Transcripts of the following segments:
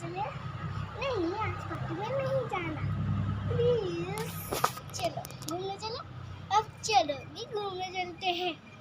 चले। नहीं, आज पक्की में नहीं जाना। प्लीज़ चलो, घूमने चलो। अब चलो, भी घूमने चलते हैं।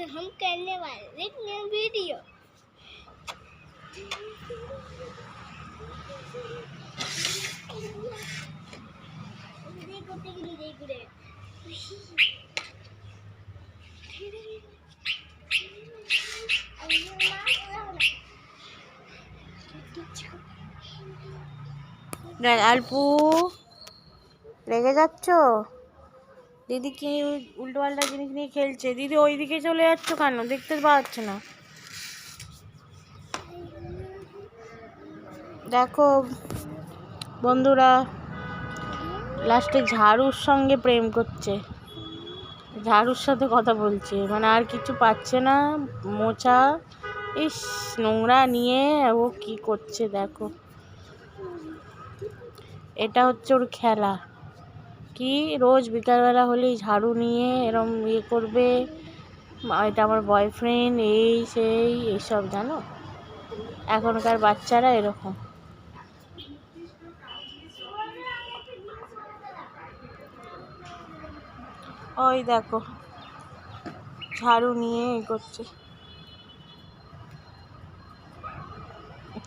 गाइस तो हम करने वाले एक न्यू वीडियो देखो देखो देखो देखो আলপু রেগে যাচ্ছ দিদি কি উল্টো পাল্টা জিনিস নিয়ে খেলছে? দিদি ওই দিকে চলে যাচ্ছ কেন? দেখতে পাচ্ছ না। দেখো, বন্ধুরা লাস্টে ঝাড়ুর সঙ্গে প্রেম করছে। ঝাড়ুর সাথে কথা বলছে। মানে আর কিছু পাচ্ছে না, মোচা। ইস, নোংরা নিয়ে ও কি করছে, দেখো। এটা হচ্ছে ওর খেলা। কি? রোজ বিকালবেলা হলেই ঝাড়ু নিয়ে এরম ইয়ে করবে। এটা আমার বয়ফ্রেন্ড এই, সেই, এইসব, জানো? এখনকার বাচ্চারা এরকম। ওই দেখো, ঝাড়ু নিয়ে এ করছে।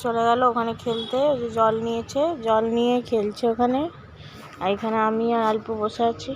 চলে গেল ওখানে খেলতে জল নিয়েছে, জল নিয়ে খেলছে ওখানে। আর এখানে আমি আর অল্প বসে আছি।